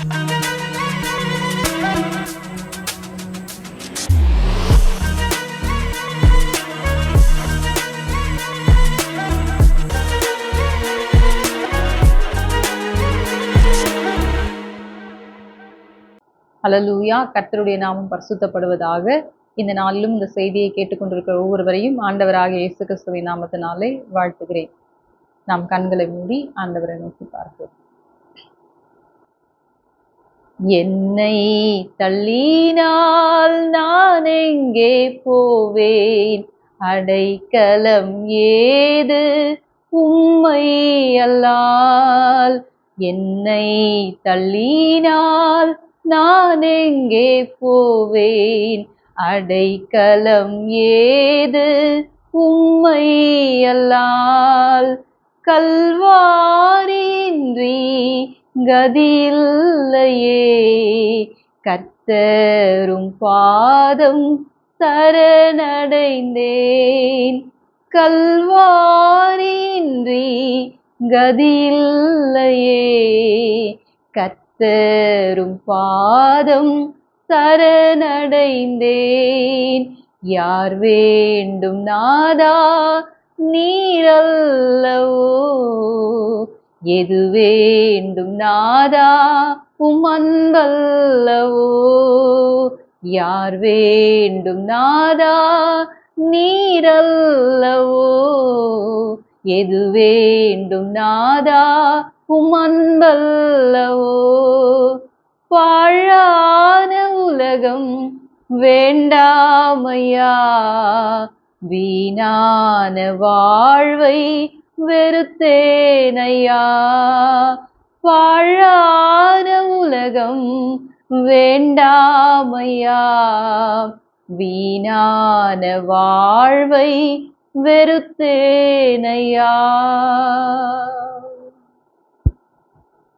அலலூயா கர்த்தருடைய நாமம் பரிசுத்தப்படுவதாக இந்த நாளிலும் இந்த செய்தியை கேட்டுக்கொண்டிருக்கிற ஒவ்வொருவரையும் ஆண்டவராகிய இயேசு கிறிஸ்துவின் நாமத்தினாலே வாழ்த்துகிறேன். நாம் கண்களை மூடி ஆண்டவரை நோக்கி பார்ப்போம். என்னை தள்ளினால் நான் எங்கே போவேன்? அடைக்கலம் ஏது? உம்மை அல்லால் என்னை தள்ளினால் நான் எங்கே போவேன்? அடைக்கலம் ஏது? உம்மை அல்லால் கல்வாரின்றி கதியில்லையே. கத்தரும் பாதம் சரணடைந்தேன். கல்வாரின்றி கதியில்லையே. கத்தரும் பாதம் சரணடைந்தேன். யார் வேண்டும் நாதா நீரல்லவோ. எது வேண்டும் நாதா? உமன்பல்லவோ யார் வேண்டும் நாதா? நீரல்லவோ. எது வேண்டும் நாதா? உமன்பல்லவோ அன்பல்லவோ பாழான உலகம் வேண்டாமையா? வீணான வாழ்வை வெறுத்தேனையா வாழான உலகம் வேண்டாமையா வீணான வாழ்வை வெறுத்தேனையா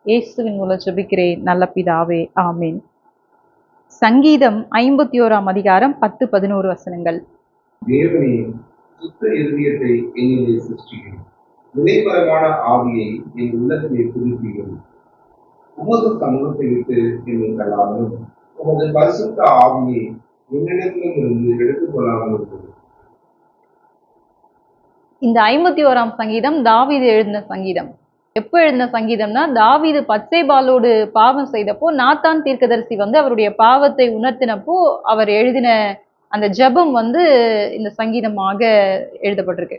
இயேசுவின் மூலம் ஜபிக்கிறேன் நல்ல பிதாவே ஆமேன் சங்கீதம் ஐம்பத்தி ஓராம் அதிகாரம் பத்து பதினோரு வசனங்கள் தேவனே சுத்த இருதயத்தை என்னிலே சிருஷ்டிக்கிறேன் விலைபரமான ஆவியை என் உள்ளத்திலே புதுப்பியும். உமது சமூகத்தை விட்டு என்னை தள்ளாமலும் உமது பரிசுத்த ஆவியை என்னிடத்திலும் இருந்து எடுத்துக் கொள்ளாமல் இருந்தது இந்த ஐம்பத்தி ஓராம் சங்கீதம் தாவீது எழுதின சங்கீதம். எப்போ எழுதின சங்கீதம்னா தாவீது பச்சைபாலோடு பாவம் செய்தப்போ நாத்தான் தீர்க்கதரிசி வந்து அவருடைய பாவத்தை உணர்த்தினப்போ அவர் எழுதின அந்த ஜபம் வந்து இந்த சங்கீதமாக எழுதப்பட்டிருக்கு.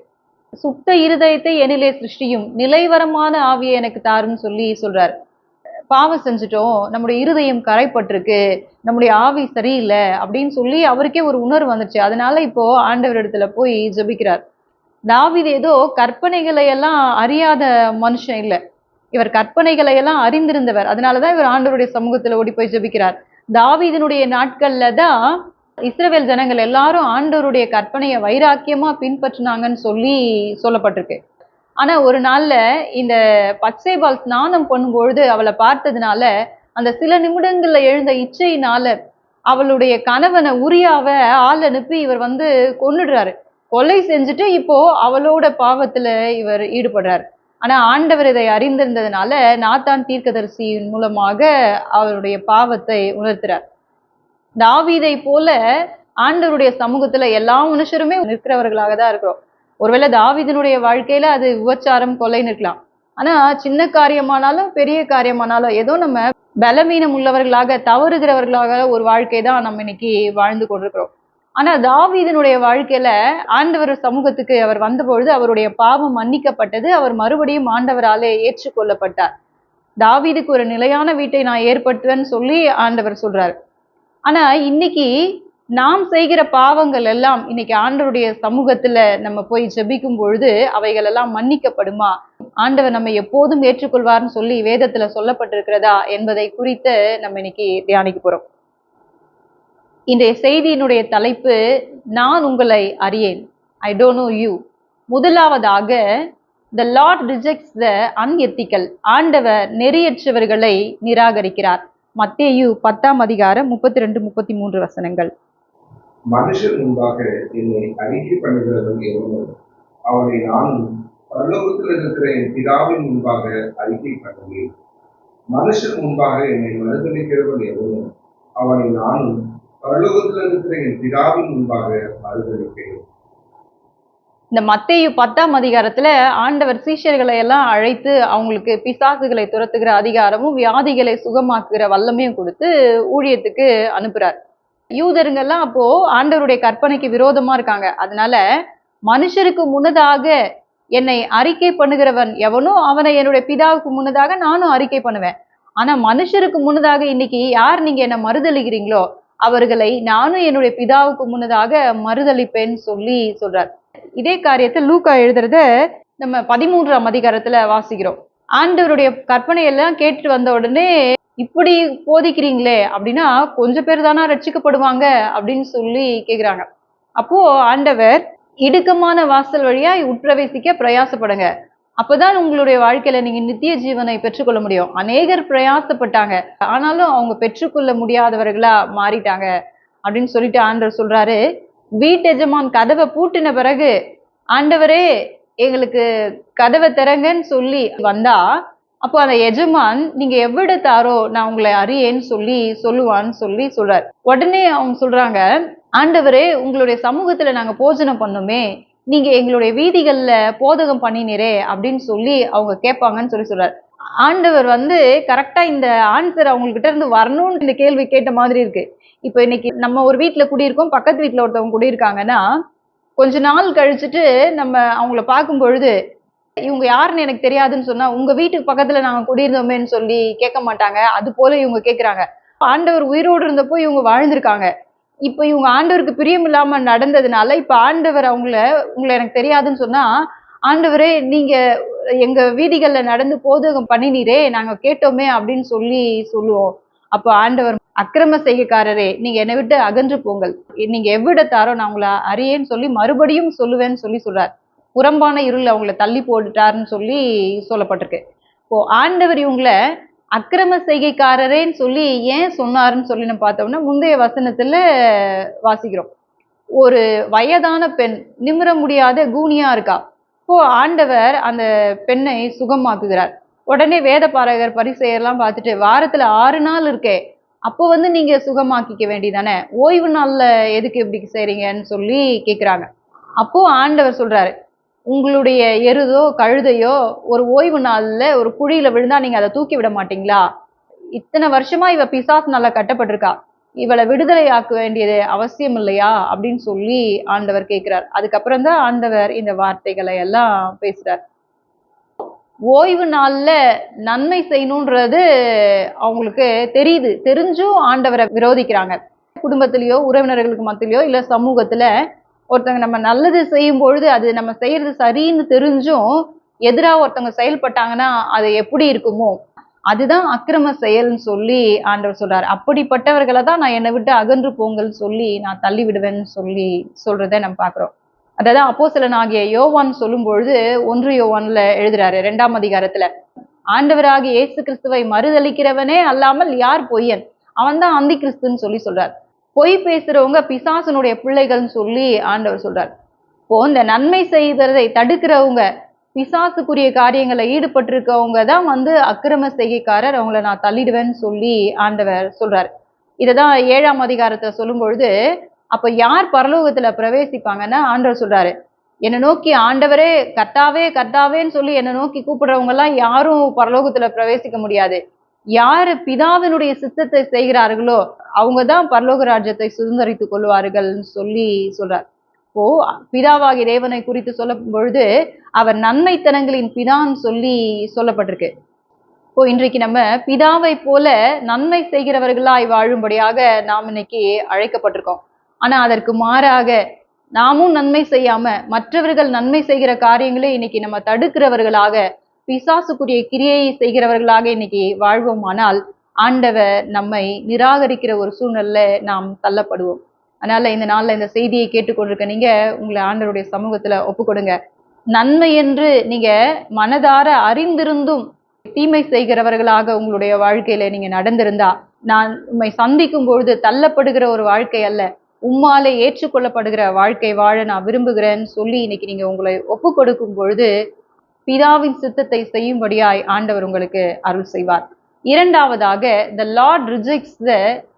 சுத்த இருதயத்தை எனிலே சிருஷ்டியும் நிலைவரமான ஆவியை எனக்கு தாருன்னு சொல்லி சொல்றார். பாவம் செஞ்சுட்டோம் நம்முடைய இருதயம் கரைப்பட்டிருக்கு நம்முடைய ஆவி சரியில்லை அப்படின்னு சொல்லி அவருக்கே ஒரு உணர்வு வந்துச்சு அதனால இப்போ ஆண்டவர் இடத்துல போய் ஜெபிக்கிறார். தாவிது ஏதோ கற்பனைகளை எல்லாம் அறியாத மனுஷன் இல்லை. இவர் கற்பனைகளை எல்லாம் அறிந்திருந்தவர். அதனாலதான் இவர் ஆண்டவருடைய சமூகத்துல ஓடி போய் ஜெபிக்கிறார். தாவீதினுடைய நாட்கள்ல தான் இஸ்ரேவேல் ஜனங்கள் எல்லாரும் ஆண்டவருடைய கற்பனையை வைராக்கியமா பின்பற்றினாங்கன்னு சொல்லி சொல்லப்பட்டிருக்கு. ஆனா ஒரு நாள்ல இந்த பச்சைபால் ஸ்நானம் பண்ணும்பொழுது அவளை பார்த்ததுனால அந்த சில நிமிடங்கள்ல எழுந்த இச்சையினால அவளுடைய கணவனை உரியாவ ஆள் அனுப்பி இவர் வந்து கொன்னுடுறாரு. கொலை செஞ்சுட்டு இப்போ அவளோட பாவத்துல இவர் ஈடுபடுறார். ஆனா ஆண்டவர் இதை அறிந்திருந்ததுனால நாத்தான் தீர்க்கதரிசியின் மூலமாக அவருடைய பாவத்தை உணர்த்துறார். தாவீதை போல ஆண்டவருடைய சமூகத்துல எல்லா மனுஷருமே நிற்கிறவர்களாக தான் இருக்கிறோம். ஒருவேளை தாவீதனுடைய வாழ்க்கையில அது விபச்சாரம் கொலைன்னு இருக்கலாம் ஆனா சின்ன காரியமானாலும் பெரிய காரியமானாலும் ஏதோ நம்ம பலவீனம் உள்ளவர்களாக தவறுகிறவர்களாக ஒரு வாழ்க்கை தான் நம்ம இன்னைக்கு வாழ்ந்து கொண்டிருக்கிறோம். ஆனா தாவீதனுடைய வாழ்க்கையில ஆண்டவர் சமூகத்துக்கு அவர் வந்தபொழுது அவருடைய பாவம் மன்னிக்கப்பட்டது. அவர் மறுபடியும் ஆண்டவராலே ஏற்றுக்கொள்ளப்பட்டார். தாவீதுக்கு ஒரு நிலையான வீட்டை நான் ஏற்படுத்துவேன்னு சொல்லி ஆண்டவர் சொல்றாரு. ஆனா இன்னைக்கு நாம் செய்கிற பாவங்கள் எல்லாம் இன்னைக்கு ஆண்டவருடைய சமூகத்துல நம்ம போய் ஜெபிக்கும் பொழுது அவைகள் எல்லாம் மன்னிக்கப்படுமா? ஆண்டவர் நம்ம எப்போதும் ஏற்றுக்கொள்வார்னு சொல்லி வேதத்துல சொல்லப்பட்டிருக்கிறதா என்பதை குறித்து நம்ம இன்னைக்கு தியானிக்க போறோம். இன்றைய செய்தியினுடைய தலைப்பு நான் உங்களை அறியேன். ஐ டோன்ட் நோ யூ முதலாவதாக the lord rejects the unethical ஆண்டவர் நெறியற்றவர்களை நிராகரிக்கிறார். மத்தேயு பத்தாம் அதிகாரம் முப்பத்தி ரெண்டு முப்பத்தி மூன்று வசனங்கள். மனுஷர் முன்பாக என்னை அறிக்கை பண்ணுகிறவன் எவனோ அவனை நானும் பரலோகத்தில் இருக்கிற என் பிதாவின் முன்பாக அறிக்கை பண்ணுவேன். மனுஷன் முன்பாக என்னை மறுதளிக்கிறவன் எவனோ அவனை நானும் பரலோகத்தில் இருக்கிற என் பிதாவின் முன்பாக மறுதளிப்பேன் இந்த மத்தேயு பத்தாம் அதிகாரத்துல ஆண்டவர் சீஷர்களை எல்லாம் அழைத்து அவங்களுக்கு பிசாசுகளை துரத்துகிற அதிகாரமும் வியாதிகளை சுகமாக்குகிற வல்லமையும் கொடுத்து ஊழியத்துக்கு அனுப்புறார். யூதருங்கெல்லாம் அப்போ ஆண்டவருடைய கற்பனைக்கு விரோதமா இருக்காங்க. அதனால மனுஷருக்கு முன்னதாக என்னை அறிக்கை பண்ணுகிறவன் எவனோ அவனை என்னுடைய பிதாவுக்கு முன்னதாக நானும் அறிக்கை பண்ணுவேன். ஆனா மனுஷருக்கு முன்னதாக இன்னைக்கு யார் நீங்க என்ன மறுதளிக்கிறீங்களோ அவர்களை நானும் என்னுடைய பிதாவுக்கு முன்னதாக மறுதளிப்பேன்னு சொல்லி சொல்றார். இதே காரியத்தை லூக்கா எழுதுறத நம்ம பதிமூன்றாம் அதிகாரத்துல வாசிக்கிறோம். ஆண்டவருடைய கற்பனை எல்லாம் கேட்டுட்டு வந்த உடனே இப்படி போதிக்கிறீங்களே அப்படின்னா கொஞ்சம் பேர் தானா ரட்சிக்கப்படுவாங்க அப்படின்னு சொல்லி கேக்குறாங்க. அப்போ ஆண்டவர் இடுக்கமான வாசல் வழியா உட்பிரவேசிக்க பிரயாசப்படுங்க. அப்பதான் உங்களுடைய வாழ்க்கையில நீங்க நித்திய ஜீவனை பெற்றுக்கொள்ள முடியும். அநேகர் பிரயாசப்பட்டாங்க. ஆனாலும் அவங்க பெற்றுக்கொள்ள முடியாதவர்களா மாறிட்டாங்க. அப்படின்னு சொல்லிட்டு ஆண்டவர் சொல்றாரு வீட்டெஜமான் கதவை பூட்டின பிறகு ஆண்டவரே எங்களுக்கு கதவை திறங்கன்னு சொல்லி வந்தா அப்போ அந்த எஜமான் நீங்க எவ்விடத்தாரோ நான் உங்களை அறியேன்னு சொல்லி சொல்லுவான்னு சொல்லி சொல்றாரு. உடனே அவங்க சொல்றாங்க ஆண்டவரே உங்களுடைய சமூகத்துல நாங்க போஜனம் பண்ணோமே நீங்க எங்களுடைய வீதிகள்ல போதகம் பண்ணினீரே அப்படின்னு சொல்லி அவங்க கேட்பாங்கன்னு சொல்லி சொல்றாரு. ஆண்டவர் வந்து கரெக்டாக இந்த ஆன்சர் அவங்கக்கிட்ட இருந்து வரணும்னு இந்த கேள்வி கேட்ட மாதிரி இருக்கு. இப்போ இன்னைக்கு நம்ம ஒரு வீட்டில் குடியிருக்கோம் பக்கத்து வீட்டில் ஒருத்தவங்க குடியிருக்காங்கன்னா கொஞ்ச நாள் கழிச்சுட்டு நம்ம அவங்கள பார்க்கும் பொழுது இவங்க யாருன்னு எனக்கு தெரியாதுன்னு சொன்னா உங்க வீட்டுக்கு பக்கத்துல நாங்க குடியிருந்தோமேன்னு சொல்லி கேட்க மாட்டாங்க. அது போல இவங்க கேக்குறாங்க. ஆண்டவர் உயிரோடு இருந்தப்போ இவங்க வாழ்ந்திருக்காங்க. இப்போ இவங்க ஆண்டவருக்கு பிரியம் இல்லாம நடந்ததுனால இப்ப ஆண்டவர் அவங்கள உங்களை எனக்கு தெரியாதுன்னு சொன்னா ஆண்டவரே நீங்க எங்க வீதிகள்ல நடந்து போதகம் பண்ணினீரே நாங்க கேட்டோமே அப்படின்னு சொல்லி சொல்லுவோம். அப்போ ஆண்டவர் அக்கிரம செய்கைக்காரரே நீங்க என்னை விட்டு அகன்று போங்கள். நீங்க எவ்விடத்தாரோ நான் உங்களை அறியேன்னு சொல்லி மறுபடியும் சொல்லுவேன்னு சொல்லி சொல்றார். புறம்பான இருள் அவங்கள தள்ளி போட்டுட்டாருன்னு சொல்லி சொல்லப்பட்டிருக்கு. இப்போ ஆண்டவர் இவங்களை அக்கிரம செய்கைக்காரரேன்னு சொல்லி ஏன் சொன்னாருன்னு சொல்லி நம்ம பார்த்தோம்னா முந்தைய வசனத்துல வாசிக்கிறோம். ஒரு வயதான பெண் நிமிர முடியாத கூனியா இருக்கா? இப்போ ஆண்டவர் அந்த பெண்ணை சுகமாக்குகிறார். உடனே வேத பாரகர் பரிசெயர்லாம் பார்த்துட்டு வாரத்துல ஆறு நாள் இருக்கே அப்போ வந்து நீங்க சுகமாக்கிக்க வேண்டியதானே? ஓய்வு நாள்ல எதுக்கு இப்படி செய்றீங்கன்னு சொல்லி கேக்குறாங்க. அப்போ ஆண்டவர் சொல்றாரு உங்களுடைய எருதோ கழுதையோ ஒரு ஓய்வு நாள்ல ஒரு குழியில விழுந்தா நீங்க அதை தூக்கி விட மாட்டீங்களா? இத்தனை வருஷமா இவ பிசாசு நல்லா கட்டப்பட்டிருக்கா. இவளை விடுதலை ஆக்க வேண்டியது அவசியம் இல்லையா அப்படின்னு சொல்லி ஆண்டவர் கேட்கிறார். அதுக்கப்புறம் தான் ஆண்டவர் இந்த வார்த்தைகளை எல்லாம் பேசுறார். ஓய்வு நாள்ல நன்மை செய்யணுன்றது அவங்களுக்கு தெரியுது. தெரிஞ்சும் ஆண்டவரை விரோதிக்கிறாங்க. குடும்பத்திலயோ உறவினர்களுக்கு மத்தியிலயோ இல்ல சமூகத்துல ஒருத்தவங்க நம்ம நல்லது செய்யும் பொழுது அது நம்ம செய்யறது சரின்னு தெரிஞ்சும் எதிராக ஒருத்தவங்க செயல்பட்டாங்கன்னா அது எப்படி இருக்குமோ? அதுதான் அக்கிரம செயல்னு சொல்லி ஆண்டவர் சொல்றாரு. அப்படிப்பட்டவர்களை தான் நான் என்னை விட்டு அகன்று போங்கன்னு சொல்லி நான் தள்ளி விடுவேன்னு சொல்லி சொல்றதை நம்ம பாக்குறோம் அதாவது அப்போஸ்தலனாகிய யோவான் சொல்லும் பொழுது ஒன்று யோவான்ல எழுதுறாரு ரெண்டாம் அதிகாரத்துல. ஆண்டவராக இயேசு கிறிஸ்துவை மறுதளிக்கிறவனே அல்லாமல் யார் பொய்யன்? அவன் தான் அந்தி கிறிஸ்துன்னு சொல்லி சொல்றார். பொய் பேசுறவங்க பிசாசனுடைய பிள்ளைகள்னு சொல்லி ஆண்டவர் சொல்றார். இப்போ இந்த நன்மை செய்வதை தடுக்கிறவங்க பிசாசுக்குரிய காரியங்களை ஈடுபட்டிருக்கவங்க தான் வந்து அக்கிரம செய்கைக்காரர். அவங்கள நான் தள்ளிடுவேன்னு சொல்லி ஆண்டவர் சொல்றாரு. இததான் ஏழாம் அதிகாரத்தை சொல்லும் பொழுது அப்ப யார் பரலோகத்துல பிரவேசிப்பாங்கன்னா ஆண்டவர் சொல்றாரு. என்னை நோக்கி ஆண்டவரே கர்த்தாவே கர்த்தாவேன்னு சொல்லி என்னை நோக்கி கூப்பிடுறவங்க எல்லாம் யாரும் பரலோகத்துல பிரவேசிக்க முடியாது. யார் பிதாவினுடைய சித்தத்தை செய்கிறார்களோ அவங்க தான் பரலோக ராஜ்யத்தை சுதந்திரித்துக் கொள்வார்கள்னு சொல்லி சொல்றார். இப்போ பிதாவாகிய தேவனை குறித்து சொல்லும் பொழுது அவர் நன்மைத்தனங்களின் பிதான்னு சொல்லி சொல்லப்பட்டிருக்கு. இப்போ இன்றைக்கு நம்ம பிதாவை போல நன்மை செய்கிறவர்களாய் வாழும்படியாக நாம் இன்னைக்கு அழைக்கப்பட்டிருக்கோம். ஆனா அதற்கு மாறாக நாமும் நன்மை செய்யாம மற்றவர்கள் நன்மை செய்கிற காரியங்களே இன்னைக்கு நம்ம தடுக்கிறவர்களாக பிசாசுக்குரிய கிரியையை செய்கிறவர்களாக இன்னைக்கு வாழ்வோமானால் ஆண்டவர் நம்மை நிராகரிக்கிற ஒரு சூழ்நிலையில நாம் தள்ளப்படுவோம். அதனால இந்த நாளில் இந்த செய்தியை கேட்டுக்கொண்டிருக்க நீங்க உங்களை ஆண்டவருடைய சமூகத்துல ஒப்பு கொடுங்க நன்மை என்று நீங்க மனதார அறிந்திருந்தும் தீமை செய்கிறவர்களாக உங்களுடைய வாழ்க்கையில நீங்க நடந்திருந்தா நான் உண்மை சந்திக்கும் பொழுது தள்ளப்படுகிற ஒரு வாழ்க்கை அல்ல உம்மாலே ஏற்றுக்கொள்ளப்படுகிற வாழ்க்கை வாழ நான் விரும்புகிறேன்னு சொல்லி இன்னைக்கு நீங்க உங்களை ஒப்பு கொடுக்கும் பொழுது பிதாவின் சித்தத்தை செய்யும்படியாய் ஆண்டவர் உங்களுக்கு அருள் செய்வார். இரண்டாவதாக the lord rejects the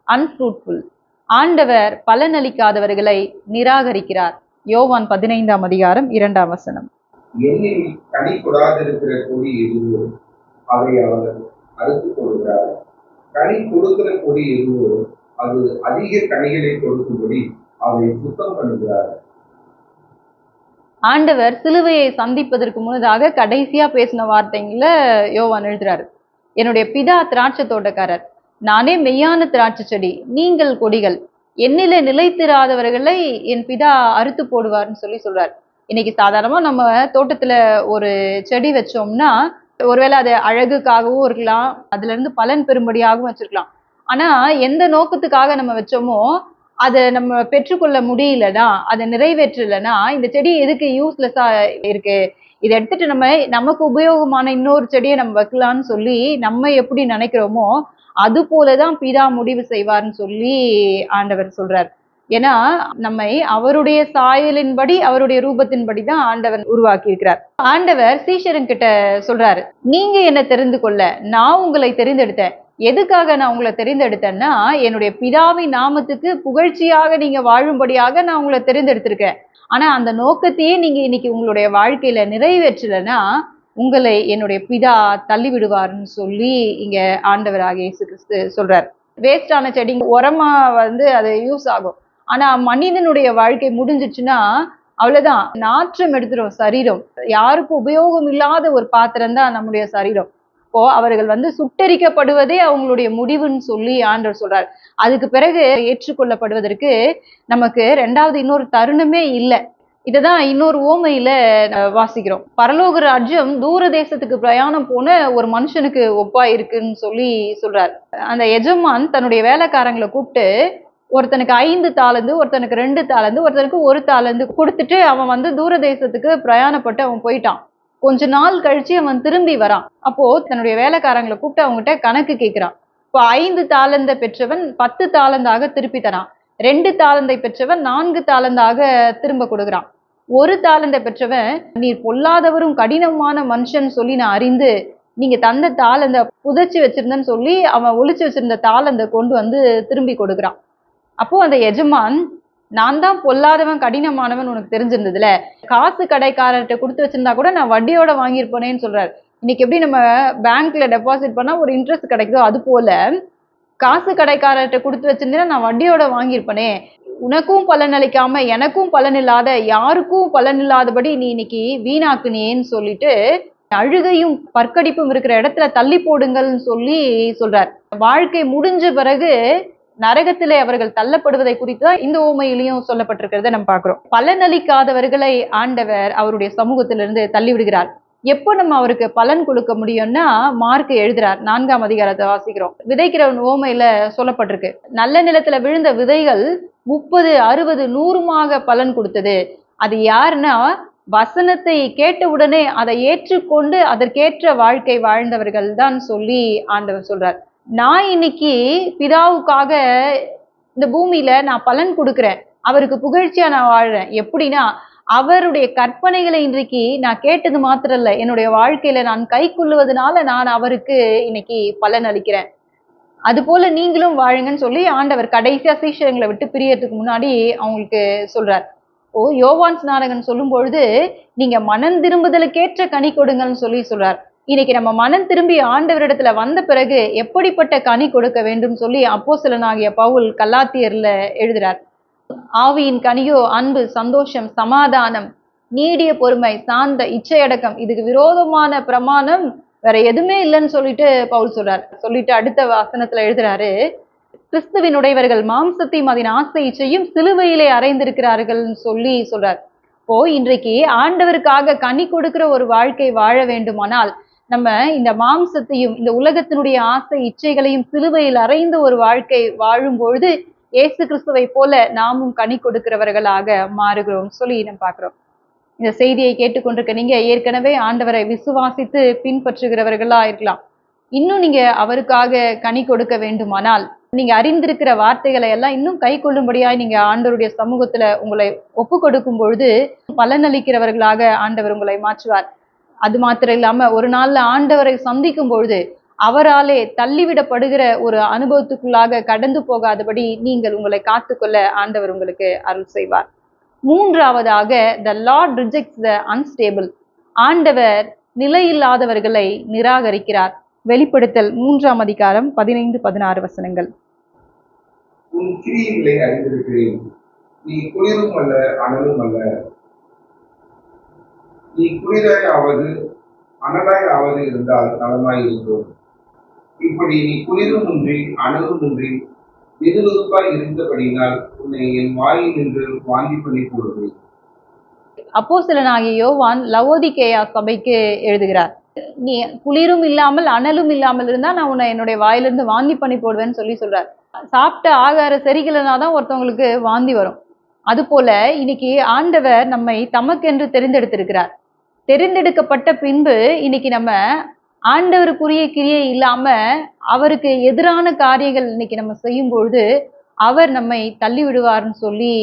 unfruitful ஆண்டவர் பலனளிக்காதவர்களை நிராகரிக்கிறார். யோவான் பதினைந்தாம் அதிகாரம் இரண்டாம் வசனம். என்னில் கனி கொடாதிருக்கிற கொடி எதுவோ அதை அவர் அறுத்துக் கொள்கிறார். கனி கொடுக்கிற கொடி எதுவோ அது அதிக கனிகளை கொடுக்கும்படி அதை சுத்தம் பண்ணுகிறார். ஆண்டவர் சிலுவையை சந்திப்பதற்கு முன்னதாக கடைசியா பேசின வார்த்தைங்கள யோவான் எழுதுறாரு. என்னுடைய பிதா திராட்சை தோட்டக்காரர். நானே மெய்யான திராட்சை செடி நீங்கள் கொடிகள். என்னில நிலைத்திராதவர்களை என் பிதா அறுத்து போடுவார்னு சொல்லி சொல்றார். இன்னைக்கு சாதாரணமா நம்ம தோட்டத்துல ஒரு செடி வச்சோம்னா ஒருவேளை அது அழகுக்காகவும் இருக்கலாம் அதுல இருந்து பலன் பெறும்படியாகவும் வச்சிருக்கலாம். ஆனா எந்த நோக்கத்துக்காக நம்ம வச்சோமோ அதை நம்ம பெற்றுக்கொள்ள முடியலனா அதை நிறைவேற்றலைன்னா இந்த செடி எதுக்கு யூஸ்லெஸ்ஸா இருக்கு? இதை எடுத்துட்டு நம்ம நமக்கு உபயோகமான இன்னொரு செடியை நம்ம வைக்கலாம்னு சொல்லி நம்ம எப்படி நினைக்கிறோமோ அது போலதான் பிதா முடிவு செய்வார்னு சொல்லி ஆண்டவர் சொல்றார். ஏன்னா நம்மை அவருடைய சாயலின்படி அவருடைய ரூபத்தின்படி தான் ஆண்டவர் உருவாக்கி இருக்கிறார் ஆண்டவர் சீஷரன் கிட்ட சொல்றாரு நீங்க என்ன தெரிந்து கொள்ள நான் உங்களை தெரிந்தெடுத்தேன். எதுக்காக நான் உங்களை தெரிந்தெடுத்தேன்னா என்னுடைய பிதாவின் நாமத்துக்கு புகழ்ச்சியாக நீங்க வாழும்படியாக நான் உங்களை தெரிந்தெடுத்திருக்கேன். ஆனா அந்த நோக்கத்தையே நீங்க இன்னைக்கு உங்களுடைய வாழ்க்கையில நிறைவேற்றலைன்னா உங்களை என்னுடைய பிதா தள்ளி விடுவார்னு சொல்லி இங்க ஆண்டவராக இயேசு கிறிஸ்து சொல்றாரு. வேஸ்டான செடி உரமா வந்து அது யூஸ் ஆகும். ஆனா மனிதனுடைய வாழ்க்கை முடிஞ்சிச்சுன்னா அவ்வளவுதான். நாற்றம் எடுத்துரும் சரீரம். யாருக்கும் உபயோகம் இல்லாத ஒரு பாத்திரம் தான் நம்முடைய சரீரம். இப்போ அவர்கள் வந்து சுட்டரிக்கப்படுவதே அவங்களுடைய முடிவுன்னு சொல்லி ஆண்டவர் சொல்றாரு. அதுக்கு பிறகு ஏற்றுக்கொள்ளப்படுவதற்கு நமக்கு ரெண்டாவது இன்னொரு தருணமே இல்லை. இததான் இன்னொரு ஓமையில வாசிக்கிறோம். பரலோக ராஜ்யம் தூர தேசத்துக்கு பிரயாணம் போன ஒரு மனுஷனுக்கு ஒப்பா இருக்குன்னு சொல்லி சொல்றார். அந்த எஜமான் தன்னுடைய வேலைக்காரங்களை கூப்பிட்டு ஒருத்தனுக்கு ஐந்து தாளந்து ஒருத்தனுக்கு ரெண்டு தாளந்து ஒருத்தனுக்கு ஒரு தாளந்து கொடுத்துட்டு அவன் வந்து தூர தேசத்துக்கு பிரயாணப்பட்டு அவன் போயிட்டான். கொஞ்ச நாள் கழிச்சு அவன் திரும்பி வரான். அப்போ தன்னுடைய வேலைக்காரங்களை கூப்பிட்டு அவங்ககிட்ட கணக்கு கேட்கிறான். இப்போ ஐந்து தாளந்த பெற்றவன் பத்து தாளந்தாக திருப்பி தரான். ரெண்டு தாளந்தை பெற்றவன் நான்கு தாளந்தாக திரும்ப கொடுக்குறான். ஒரு தாளந்தை பெற்றவன் நீர் பொல்லாதவரும் கடினமான மனுஷன் சொல்லி நான் அறிந்து நீங்க தந்த தாளந்த புதைச்சி வச்சிருந்தேன்னு சொல்லி அவன் ஒழிச்சு வச்சிருந்த தாளந்த கொண்டு வந்து திரும்பி கொடுக்குறான். அப்போ அந்த எஜமான் நான் தான் பொல்லாதவன் கடினமானவன் உனக்கு தெரிஞ்சிருந்ததுல. காசு கடைக்காரர்கிட்ட கொடுத்து வச்சிருந்தா கூட நான் வட்டியோட வாங்கியிருப்பேனேன்னு சொல்றாரு. இன்னைக்கு எப்படி நம்ம பேங்க்ல டெபாசிட் பண்ணா ஒரு இன்ட்ரெஸ்ட் கிடைக்குதோ அது போல காசு கடைக்காரர்கிட்ட கொடுத்து வச்சிருந்தேன்னா நான் வட்டியோட வாங்கியிருப்பேனே. உனக்கும் பலன் அளிக்காம எனக்கும் பலன் இல்லாத யாருக்கும் பலன் இல்லாதபடி நீ இன்னைக்கு வீணாக்குனியேன்னு சொல்லிட்டு அழுகையும் பற்கடிப்பும் இருக்கிற இடத்துல தள்ளி போடுங்கள்னு சொல்லி சொல்றார். வாழ்க்கை முடிஞ்ச பிறகு நரகத்திலே அவர்கள் தள்ளப்படுவதை குறித்து தான் இந்த ஓமையிலையும் சொல்லப்பட்டிருக்கிறத நம்ம பார்க்கிறோம். பலனளிக்காதவர்களை ஆண்டவர் அவருடைய சமூகத்திலிருந்து தள்ளிவிடுகிறார். எப்போ நம்ம அவருக்கு பலன் கொடுக்க முடியும்னா மார்க் எழுதுறார். நான்காம் அதிகாரத்தை வாசிக்கிறோம். விதைக்கிறவன் ஓமையில சொல்லப்பட்டிருக்கு. நல்ல நிலத்துல விழுந்த விதைகள் முப்பது அறுபது நூறுமாக பலன் கொடுத்தது. அது யாருன்னா வசனத்தை கேட்ட உடனே அதை ஏற்றுக்கொண்டு அதற்கேற்ற வாழ்க்கை வாழ்ந்தவர்கள் தான் சொல்லி ஆண்டவர் சொல்றார். நான் இன்னைக்கு பிதாவுக்காக இந்த பூமியில நான் பலன் கொடுக்குறேன். அவருக்கு புகழ்ச்சியா நான் வாழ்றேன். எப்படின்னா அவருடைய கற்பனைகளை இன்றைக்கு நான் கேட்டது மாத்திரம் இல்லை என்னுடைய வாழ்க்கையில நான் கை கொள்ளுவதனால நான் அவருக்கு இன்னைக்கு பலன் அளிக்கிறேன். அது போல நீங்களும் வாழுங்கன்னு சொல்லி ஆண்டவர் கடைசியா சீஷங்களை விட்டு பிரியறதுக்கு முன்னாடி அவங்களுக்கு சொல்றார். ஓ யோவான் ஸ்நானகன் சொல்லும் பொழுது நீங்க மனம் திரும்புதலுக்கேற்ற கனி கொடுங்கன்னு சொல்லி சொல்றார். இன்னைக்கு நம்ம மனம் திரும்பி ஆண்டவரிடத்துல வந்த பிறகு எப்படிப்பட்ட கனி கொடுக்க வேண்டும்? சொல்லி அப்போ சிலனாகிய பவுல் கல்லாத்தியர்ல எழுதுறார். ஆவியின் கனியோ அன்பு சந்தோஷம் சமாதானம் நீடிய பொறுமை சாந்த இச்சையடக்கம் இதுக்கு விரோதமான பிரமாணம் வேற எதுவுமே இல்லைன்னு சொல்லிட்டு பவுல் சொல்றார். சொல்லிட்டு அடுத்த வசனத்துல எழுதுறாரு கிறிஸ்துவினுடையவர்கள் மாம்சத்தையும் அதன் ஆசை இச்சையும் சிலுவையிலே அறைந்திருக்கிறார்கள்னு சொல்லி சொல்றார். இப்போ இன்றைக்கு ஆண்டவருக்காக கனி கொடுக்கிற ஒரு வாழ்க்கை வாழ வேண்டுமானால் நம்ம இந்த மாம்சத்தையும் இந்த உலகத்தினுடைய ஆசை இச்சைகளையும் சிலுவையில் அறைந்த ஒரு வாழ்க்கை வாழும் பொழுது இயேசு கிறிஸ்துவை போல நாமும் கனி கொடுக்கிறவர்களாக மாறுகிறோம் சொல்லி நம்ம பார்க்கிறோம். இந்த செய்தியை கேட்டுக்கொண்டிருக்க நீங்க ஏற்கனவே ஆண்டவரை விசுவாசித்து பின்பற்றுகிறவர்களா இருக்கலாம். இன்னும் நீங்க அவருக்காக கனி கொடுக்க வேண்டுமானால் நீங்க அறிந்திருக்கிற வார்த்தைகளை எல்லாம் இன்னும் கை கொள்ளும்படியாய் நீங்க ஆண்டவருடைய சமூகத்துல உங்களை ஒப்பு கொடுக்கும் பொழுது பலனளிக்கிறவர்களாக ஆண்டவர் உங்களை மாற்றுவார். அது மாத்திரம் இல்லாம ஒரு நாள்ல ஆண்டவரை சந்திக்கும் பொழுது அவராலே தள்ளிவிடப்படுகிற ஒரு அனுபவத்துக்குள்ளாக கடந்து போகாதபடி நீங்கள் உங்களை காத்துக்கொள்ள ஆண்டவர் உங்களுக்கு அருள் செய்வார். மூன்றாவதாக the lord rejects the unstable ஆண்டவர் நிலையில்லாதவர்களை நிராகரிக்கிறார். வெளிப்படுத்தல் மூன்றாம் அதிகாரம் பதினைந்து பதினாறு வசனங்கள். உன் கிரியைகளை அறிந்திருக்கிறேன். நீ குளிரும் அல்ல அனலும் அல்ல. நீ குளிராயாவது அனலாயாவது இருந்தால் நலமாய் இருந்தோம். இப்படி நீ குளிரும் இன்றி அனலும் இன்றி விறுவிறுப்பாய் உன்னை என் வாயில் நின்று வாங்கி பண்ணி போடுவேன். அப்போஸ்தலனாகிய யோவான் லவோதிகேயா சபைக்கு எழுதுகிறார் நீ குளிரும் இல்லாமல் அனலும் இல்லாமல் இருந்தா நான் உன்னை என்னுடைய வாயிலிருந்து வாந்தி பண்ணி போடுவேன்னு சொல்லி சொல்றார். சாப்பிட்ட ஆகார செரிக்கலைனா தான் ஒருத்தவங்களுக்கு வாந்தி வரும். அது போல இன்னைக்கு ஆண்டவர் நம்மை தமக்கென்று தெரிந்தெடுத்திருக்கிறார். தெரிந்தெடுக்கப்பட்ட பின்பு இன்னைக்கு நம்ம ஆண்டவருக்குரிய கிரியை இல்லாம அவருக்கு எதிரான காரியங்கள் இன்னைக்கு நம்ம செய்யும் பொழுது அவர் நம்மை தள்ளி விடுவார்னு சொல்லி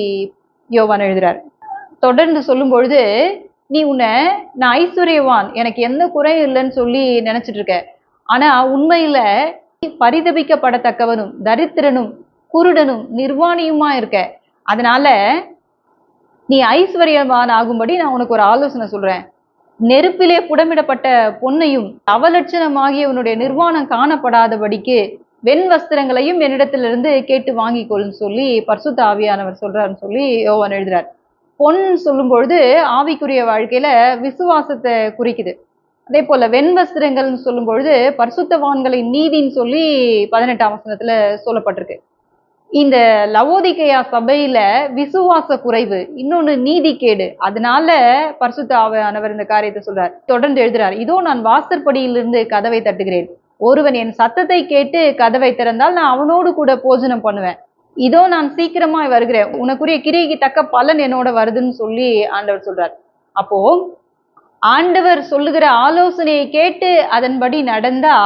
யோவான் எழுதுறார். தொடர்ந்து சொல்லும் பொழுது நீ உன்னை நான் ஐஸ்வர்யவான் எனக்கு எந்த குறையும் இல்லைன்னு சொல்லி நினைச்சிட்டு இருக்க. ஆனா உண்மையில பரிதபிக்கப்படத்தக்கவனும் தரித்திரனும் குருடனும் நிர்வாணியுமா இருக்க. அதனால நீ ஐஸ்வர்யவான் ஆகும்படி நான் உனக்கு ஒரு ஆலோசனை சொல்றேன். நெருப்பிலே புடமிடப்பட்ட பொன்னையும் அவலட்சணமாகியவனுடைய நிர்வாணம் காணப்படாதபடிக்கு வெண் வஸ்திரங்களையும் என்னிடத்திலிருந்து கேட்டு வாங்கிக்கொள்னு சொல்லி பர்சுத்த ஆவியானவர் சொல்றாருன்னு சொல்லி யோவான் எழுதுறார். பொன் சொல்லும் பொழுது ஆவிக்குரிய வாழ்க்கையில விசுவாசத்தை குறிக்குது. அதே போல வெண் வஸ்திரங்கள்னு சொல்லும் பொழுது பரிசுத்தவான்களின் நீதின்னு சொல்லி பதினெட்டாம் வசனத்துல சொல்லப்பட்டிருக்கு. இந்த லவோதிகையா சபையில விசுவாச குறைவு இன்னொன்னு நீதிக்கேடு அதனால பரிசுத்த ஆனவர் இந்த காரியத்தை சொல்றார். தொடர்ந்து எழுதுறார். இதோ நான் வாசற்படியிலிருந்து கதவை தட்டுகிறேன். ஒருவன் என் சத்தத்தை கேட்டு கதவை திறந்தால் நான் அவனோடு கூட போஜனம் பண்ணுவேன். இதோ நான் சீக்கிரமாய் வருகிறேன். உனக்குரிய கிரியைக்கு தக்க பலன் என்னோட வருதுன்னு சொல்லி ஆண்டவர் சொல்றார். அப்போ ஆண்டவர் சொல்லுகிற ஆலோசனையை கேட்டு அதன்படி நடந்தா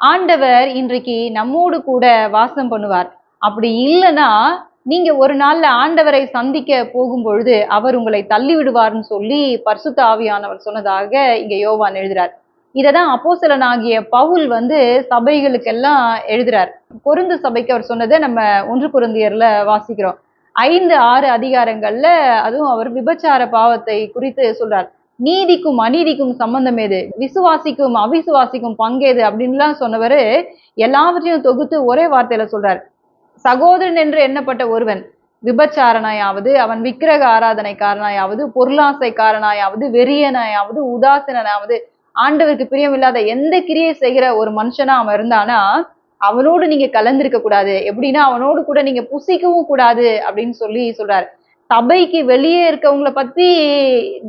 ஆண்டவர் இன்றைக்கு நம்மோடு கூட வாசம் பண்ணுவார். அப்படி இல்லைன்னா நீங்க ஒரு நாள்ல ஆண்டவரை சந்திக்க போகும் பொழுது அவர் உங்களை தள்ளி விடுவார்னு சொல்லி பர்சுத்த ஆவியானவர் சொன்னதாக இங்க யோவான் எழுதுறார். இததான் ஆகிய பவுல் வந்து சபைகளுக்கெல்லாம் எழுதுறார். பொருந்து சபைக்கு அவர் சொன்னதை நம்ம ஒன்று குருந்தியர்ல வாசிக்கிறோம். ஐந்து ஆறு அதிகாரங்கள்ல அதுவும் அவர் விபச்சார பாவத்தை குறித்து சொல்றார். நீதிக்கும் அநீதிக்கும் சம்பந்தம் ஏது விசுவாசிக்கும் அவிசுவாசிக்கும் பங்கேது? அப்படின்லாம் சொன்னவர் எல்லாவற்றையும் தொகுத்து ஒரே வார்த்தையில சொல்றார். சகோதரன் என்று எண்ணப்பட்ட ஒருவன் விபச்சாரனாயாவது அவன் விக்கிரக ஆராதனைக்காரனாயாவது பொருளாசைக்காரனாயாவது வெறியனாயாவது உதாசீனாவது ஆண்டவருக்கு பிரியமில்லாத எந்த கிரியை செய்கிற ஒரு மனுஷனா அவன் இருந்தானா அவனோடு நீங்க கலந்திருக்க கூடாது. எப்படின்னா அவனோடு கூட நீங்க புசிக்கவும் கூடாது அப்படின்னு சொல்லி சொல்றாரு. சபைக்கு வெளியே இருக்கவங்கள பத்தி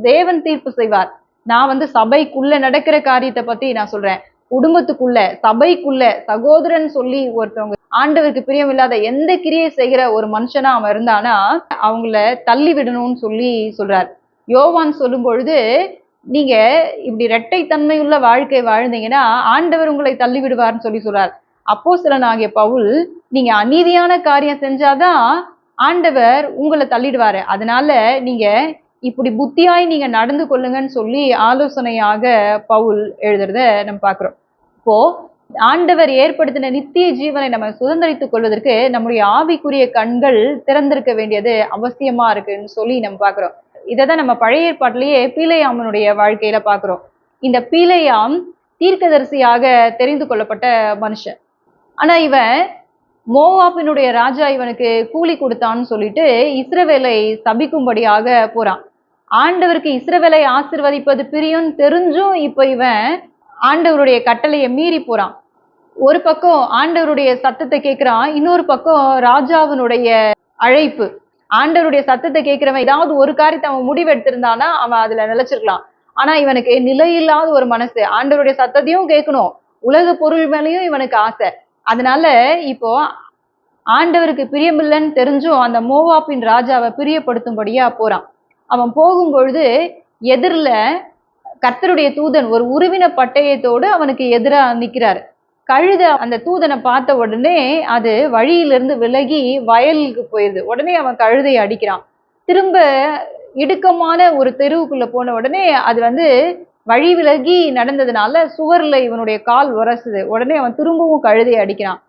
தேவன் தீர்ப்பு செய்வார். நான் வந்து சபைக்குள்ள நடக்கிற காரியத்தை பத்தி நான் சொல்றேன். குடும்பத்துக்குள்ள சபைக்குள்ள சகோதரன் சொல்லி ஒருத்தவங்க ஆண்டவருக்கு பிரியம் இல்லாத எந்த கிரியை செய்கிற ஒரு மனுஷனா அவன் இருந்தானா அவங்கள தள்ளி விடணும்னு சொல்லி சொல்றார். யோவான் சொல்லும் பொழுது நீங்க இப்படி இரட்டை தன்மையுள்ள வாழ்க்கை வாழ்ந்தீங்கன்னா ஆண்டவர் உங்களை தள்ளி விடுவார்னு சொல்லி சொல்றார். அப்போ ஆகிய பவுல் நீங்க அநீதியான காரியம் செஞ்சாதான் ஆண்டவர் உங்களை தள்ளிடுவாரு. அதனால நீங்க இப்படி புத்தியாய் நீங்க நடந்து கொள்ளுங்கன்னு சொல்லி ஆலோசனையாக பவுல் எழுதுறத நம்ம பாக்குறோம் இப்போ ஆண்டவர் ஏற்படுத்தின நித்திய ஜீவனை நம்ம சுதந்திரித்துக் கொள்வதற்கு நம்முடைய ஆவிக்குரிய கண்கள் திறந்திருக்க வேண்டியது அவசியமா இருக்குன்னு சொல்லி நம்ம பாக்குறோம் இதை தான் நம்ம பழைய ஏற்பாட்டிலேயே பீலையாமனுடைய வாழ்க்கையில பாக்குறோம் இந்த பீலையாம் தீர்க்கதரிசியாக தெரிந்து கொள்ளப்பட்ட மனுஷன். ஆனா இவன் மோவாப்பினுடைய ராஜா இவனுக்கு கூலி கொடுத்தான்னு சொல்லிட்டு இஸ்ரவேலை சபிக்கும்படியாக போறான். ஆண்டவருக்கு இஸ்ரவேலை ஆசிர்வதிப்பது பிரியும் தெரிஞ்சும் இப்போ இவன் ஆண்டவருடைய கட்டளையை மீறி போறான். ஒரு பக்கம் ஆண்டவருடைய சத்தத்தை கேட்கிறான் இன்னொரு பக்கம் ராஜாவினுடைய அழைப்பு. ஆண்டவருடைய சத்தத்தை கேட்கிறவன் ஏதாவது ஒரு காரியத்தை அவன் முடிவெடுத்திருந்தானா அவன் அதுல நிலைச்சிருக்கலாம். ஆனா இவனுக்கு நிலையில்லாத ஒரு மனசு ஆண்டவருடைய சத்தத்தையும் கேட்கணும். உலக பொருள் மேலேயும் இவனுக்கு ஆசை. அதனால இப்போ ஆண்டவருக்கு பிரியமில்லைன்னு தெரிஞ்சும் அந்த மோவாப்பின் ராஜாவை பிரியப்படுத்தும்படியா போறான். அவன் போகும்பொழுது எதிரில் கர்த்தருடைய தூதன் ஒரு உருவின பட்டயத்தோடு அவனுக்கு எதிராக நிற்கிறார் கழுத அந்த தூதனை பார்த்த உடனே அது வழியிலிருந்து விலகி வயலுக்கு போயிடுது உடனே அவன் கழுதையை அடிக்கிறான். திரும்ப இடுக்கமான ஒரு தெருவுக்குள்ள போன உடனே அது வந்து வழி விலகி நடந்ததுனால சுவர்ல இவனுடைய கால் உரசுது. உடனே அவன் திரும்பவும் கழுதையை அடிக்கிறான்.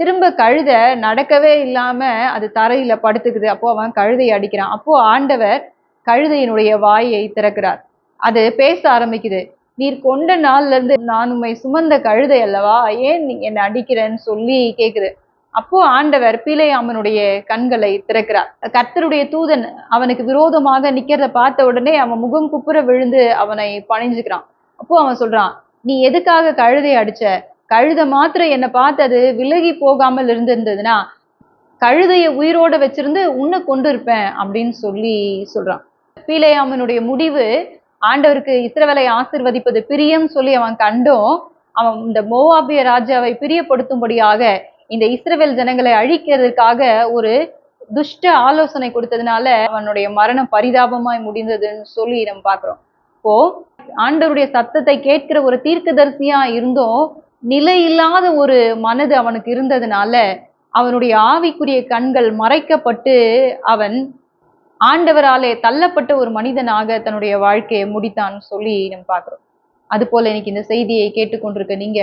திரும்ப கழுத நடக்கவே இல்லாம அது தரையில படுத்துக்குது. அப்போ அவன் கழுதையை அடிக்கிறான். அப்போ ஆண்டவர் கழுதையினுடைய வாயை திறக்கிறார். அது பேச ஆரம்பிக்குது. நீர் கொண்ட நாள்ல இருந்து நான் உண்மை சுமந்த கழுதை அல்லவா? ஏன் நீ என்னை அடிக்கிறேன்னு சொல்லி கேக்குது. அப்போ ஆண்டவர் பீலையாமனுடைய கண்களை திறக்கிறார். கர்த்தருடைய தூதன் அவனுக்கு விரோதமாக நிக்கிறத பார்த்த உடனே அவன் முகம் குப்புற விழுந்து அவனை பணிஞ்சுக்கிறான். அப்போ அவன் சொல்றான் நீ எதுக்காக கழுதை அடிச்ச? கழுதை மாத்திரம் என்னை பார்த்தது விலகி போகாமல் இருந்திருந்ததுன்னா கழுதையை உயிரோட வச்சிருந்து உன்னை கொண்டு இருப்பேன் அப்படின்னு சொல்லி சொல்றான். பீலையாமனுடைய முடிவு ஆண்டவருக்கு இஸ்ரவேலை ஆசிர்வதிப்பது பிரியம் சொல்லி அவன் கண்டும். அவன் இந்த மோவாபிய ராஜாவை பிரியப்படுத்தும்படியாக இந்த இஸ்ரவேல் ஜனங்களை அழிக்கிறதுக்காக ஒரு துஷ்ட ஆலோசனை கொடுத்ததுனால அவனுடைய மரணம் பரிதாபமாய் முடிந்ததுன்னு சொல்லி நம்ம பார்க்குறோம். இப்போ ஆண்டவருடைய சத்தத்தை கேட்கிற ஒரு தீர்க்கதரிசியா இருந்தும். நிலை இல்லாத ஒரு மனது அவனுக்கு இருந்ததுனால அவனுடைய ஆவிக்குரிய கண்கள் மறைக்கப்பட்டு அவன் ஆண்டவராலே தள்ளப்பட்ட ஒரு மனிதனாக தன்னுடைய வாழ்க்கையை முடித்தான்னு சொல்லி நம்ம பார்க்குறோம். அது போல இன்னைக்கு இந்த செய்தியை கேட்டுக்கொண்டிருக்க நீங்க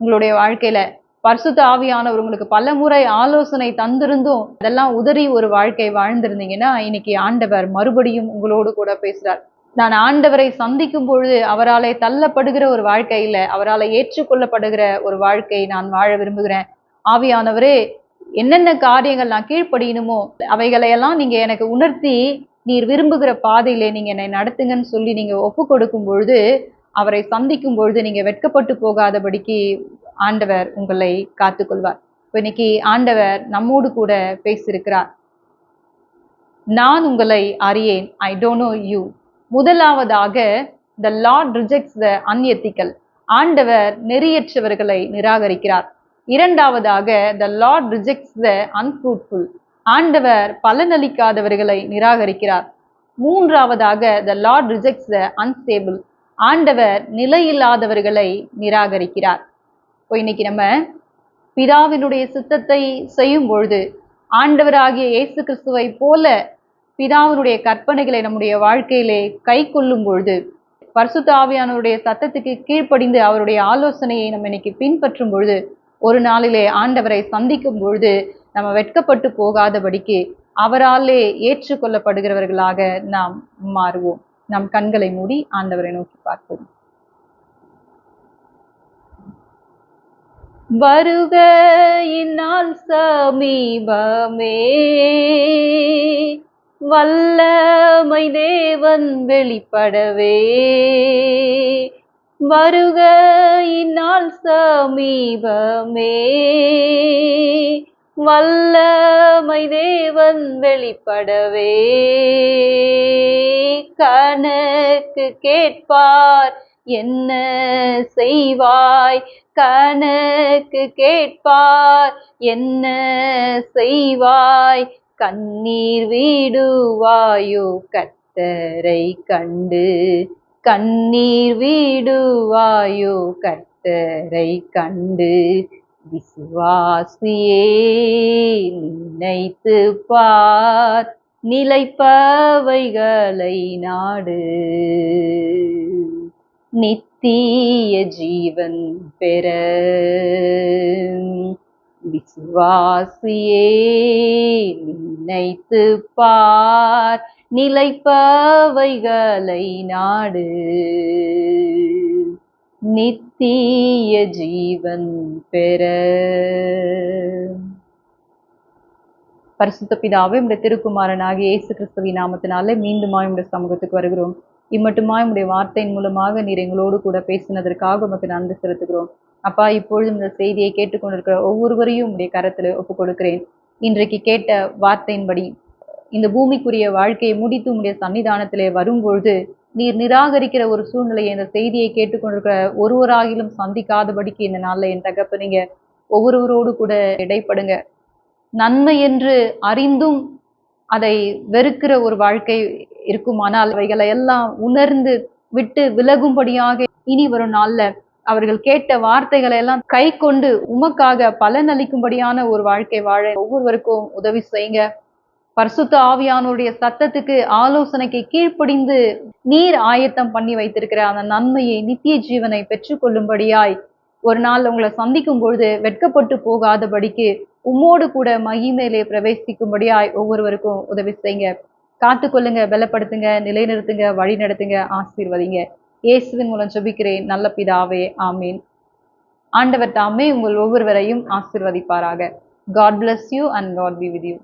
உங்களுடைய வாழ்க்கையில பரிசுத்த ஆவியானவர் உங்களுக்கு பல முறை ஆலோசனை தந்திருந்தும் அதெல்லாம் உதறி ஒரு வாழ்க்கை வாழ்ந்திருந்தீங்கன்னா இன்னைக்கு ஆண்டவர் மறுபடியும் உங்களோடு கூட பேசுறார். நான் ஆண்டவரை சந்திக்கும் பொழுது அவராலே தள்ளப்படுகிற ஒரு வாழ்க்கையில அவரால் ஏற்றுக்கொள்ளப்படுகிற ஒரு வாழ்க்கை நான் வாழ விரும்புகிறேன். ஆவியானவரே என்னென்ன காரியங்கள் நான் கீழ்ப்படியணுமோ அவைகளையெல்லாம் நீங்கள் எனக்கு உணர்த்தி நீர் விரும்புகிற பாதையிலே நீங்கள் என்னை நடத்துங்கன்னு சொல்லி நீங்கள் ஒப்பு கொடுக்கும் பொழுது அவரை சந்திக்கும் பொழுது நீங்கள் வெட்கப்பட்டு போகாதபடிக்கு ஆண்டவர் உங்களை காத்துக்கொள்வார். இப்போ இன்னைக்கு ஆண்டவர் நம்மோடு கூட பேசியிருக்கிறார். நான் உங்களை அறியேன். ஐ டோன்ட் நோ யூ முதலாவதாக the lord rejects the unethical ஆண்டவர் நெறியற்றவர்களை நிராகரிக்கிறார். இரண்டாவதாக the lord rejects the unfruitful ஆண்டவர் பலனளிக்காதவர்களை நிராகரிக்கிறார். மூன்றாவதாக the lord rejects the unstable ஆண்டவர் நிலையில்லாதவர்களை நிராகரிக்கிறார். இப்போ இன்னைக்கு நம்ம பிதாவினுடைய சித்தத்தை செய்யும் பொழுது ஆண்டவராகிய இயேசு கிறிஸ்துவை போல பிதாவினுடைய கற்பனைகளை நம்முடைய வாழ்க்கையிலே கை கொள்ளும் பொழுது பரிசுத்த ஆவியானவருடைய சத்தத்துக்கு கீழ்ப்படிந்து அவருடைய ஆலோசனையை நம்ம இன்னைக்கு பின்பற்றும் பொழுது ஒரு நாளிலே ஆண்டவரை சந்திக்கும் பொழுது நம்ம வெட்கப்பட்டு போகாதபடிக்கு அவராலே ஏற்றுக்கொள்ளப்படுகிறவர்களாக நாம் மாறுவோம். நம் கண்களை மூடி ஆண்டவரை நோக்கி பார்ப்போம். வருக இந்நாள் சமீபமே வல்லமை தேவன் வெளிப்படவே வருக இந்நாள் சமீபமே. வல்லமை தேவன் வெளிப்படவே. கணக்கு கேட்பார் என்ன செய்வாய்? கணக்கு கேட்பார் என்ன செய்வாய்? கண்ணீர் வீடுவாயோ கத்தரை கண்டு கண்ணீர் வீடுவாயோ? கர்த்தரை கண்டு விசுவாசியே நினைத்து பார். நிலைப்பவைகளை நாடு. நித்திய ஜீவன் பெற. விசுவாசியே நினைத்து பார். நிலைப்பவைகளை நாடு. நித்திய ஜீவன் பெற. பரிசுத்த பிதாவே உடைய திருக்குமாரனாக இயேசு கிறிஸ்துவின் நாமத்தினாலே மீண்டுமாய் உடைய சமூகத்துக்கு வருகிறோம். இம்மட்டுமாய் உடைய வார்த்தையின் மூலமாக நீர் எங்களோடு கூட பேசினதற்காக உமக்கு நன்றி செலுத்துகிறோம். அப்பா இப்பொழுது இந்த செய்தியை கேட்டுக்கொண்டிருக்கிற ஒவ்வொருவரையும் உடைய கரத்தில் ஒப்புக் கொடுக்கிறேன் இன்றைக்கு கேட்ட வார்த்தையின்படி இந்த பூமிக்குரிய வாழ்க்கையை முடித்து உடைய சன்னிதானத்திலே வரும்பொழுது நீர் நிராகரிக்கிற ஒரு சூழ்நிலையை இந்த செய்தியை கேட்டுக்கொண்டிருக்கிற ஒருவராகிலும் சந்திக்காதபடிக்கு இந்த நாளில் என் தகப்ப நீங்க ஒவ்வொருவரோடு கூட இடைப்படுங்க. நன்மை என்று அறிந்தும் அதை வெறுக்கிற ஒரு வாழ்க்கை இருக்குமானால் அவைகளை எல்லாம் உணர்ந்து விட்டு விலகும்படியாக இனி வரும் நாள்ல அவர்கள் கேட்ட வார்த்தைகளை எல்லாம் கை கொண்டு உமக்காக பலனளிக்கும்படியான ஒரு வாழ்க்கை வாழ ஒவ்வொருவருக்கும் உதவி செய்யுங்க. பரிசுத்த ஆவியானுடைய சத்தத்துக்கு ஆலோசனைக்கு கீழ்ப்படிந்து நீர் ஆயத்தம் பண்ணி வைத்திருக்கிற அந்த நன்மையை நித்திய ஜீவனை பெற்றுக்கொள்ளும்படியாய் ஒரு நாள் உங்களை சந்திக்கும் பொழுது வெட்கப்பட்டு போகாதபடிக்கு உம்மோடு கூட மகிமேலே பிரவேசிக்கும்படியாய் ஒவ்வொருவருக்கும் உதவி செய்யுங்க. காத்துக்கொள்ளுங்க பலப்படுத்துங்க நிலைநிறுத்துங்க வழி நடத்துங்க ஆசீர்வதிங்க. இயேசுவின் மூலம் ஜெபிக்கிறேன். நல்ல பிதாவே ஆமீன். ஆண்டவர் தாமே உங்கள் ஒவ்வொருவரையும் ஆசீர்வதிப்பாராக. God bless you and God be with you